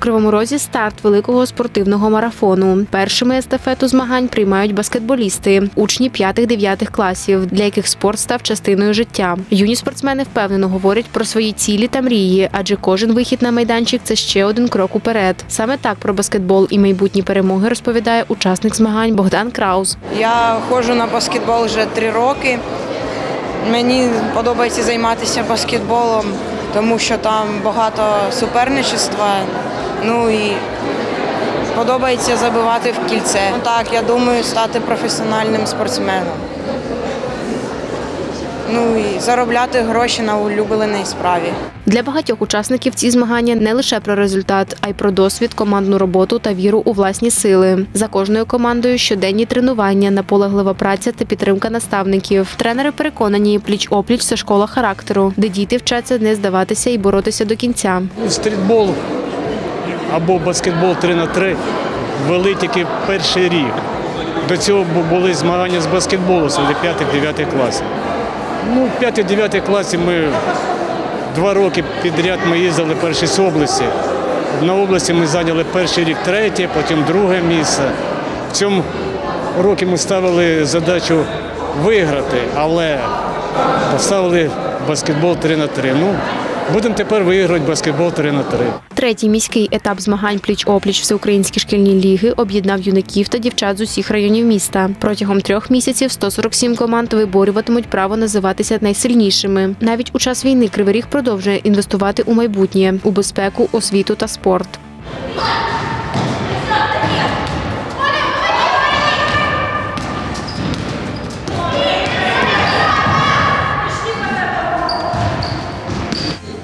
Кривому Розі старт великого спортивного марафону. Першими естафету змагань приймають баскетболісти, учні 5-9 класів, для яких спорт став частиною життя. Юні спортсмени впевнено говорять про свої цілі та мрії, адже кожен вихід на майданчик це ще один крок уперед. Саме так про баскетбол і майбутні перемоги розповідає учасник змагань Богдан Краус. Я ходжу на баскетбол вже три роки. Мені подобається займатися баскетболом, тому що там багато суперничества. Ну і подобається забивати в кільце. Ну, Так, я думаю стати професіональним спортсменом. Ну і заробляти гроші на улюбленій справі. Для багатьох учасників ці змагання не лише про результат, а й про досвід, командну роботу та віру у власні сили. За кожною командою щоденні тренування, наполеглива праця та підтримка наставників. Тренери переконані, пліч опліч це школа характеру, де діти вчаться не здаватися і боротися до кінця. Ну, Стрітбол або баскетбол 3 на 3 вели тільки перший рік. До цього були змагання з баскетболу серед 5-9 класів. Ну, в 5-9 класі ми два роки підряд ми їздили перші з області. На області ми зайняли перший рік третє, потім друге місце. В цьому році ми ставили задачу виграти, але поставили баскетбол 3 на 3. Ну, будемо тепер виграти баскетбол 3 на 3. Третій міський етап змагань пліч опліч всеукраїнські шкільні ліги об'єднав юнаків та дівчат з усіх районів міста. Протягом трьох місяців 147 команд виборюватимуть право називатися найсильнішими. Навіть у час війни Кривий Ріг продовжує інвестувати у майбутнє, у безпеку, освіту та спорт.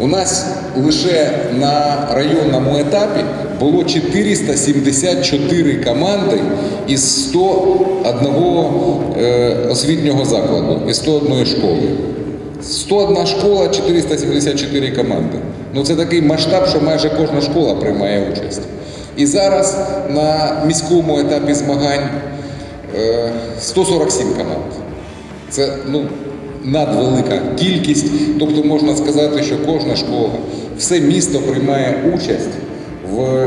У нас лише на районному етапі було 474 команди із 101 е, освітнього закладу, із 101 школи. 101 школа, 474 команди. Ну це такий масштаб, що майже кожна школа приймає участь. І зараз на міському етапі змагань е, 147 команд. Це ну, надвелика кількість. Тобто можна сказати, що кожна школа, все місто приймає участь в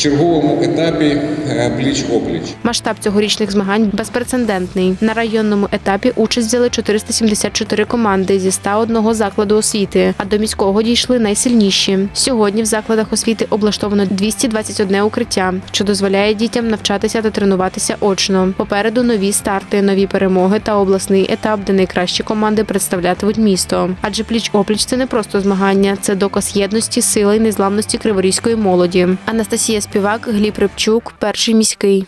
черговому етапі е, пліч-опліч. Масштаб цьогорічних змагань безпрецедентний. На районному етапі участь взяли 474 команди зі 101 закладу освіти, а до міського дійшли найсильніші. Сьогодні в закладах освіти облаштовано 221 укриття, що дозволяє дітям навчатися та тренуватися очно. Попереду нові старти, нові перемоги та обласний етап, де найкращі команди представлятимуть місто. Адже пліч опліч це не просто змагання, це доказ єдності, сили і незламності криворізької молоді. Анастасія Співак, Гліб Рибчук, перший міський.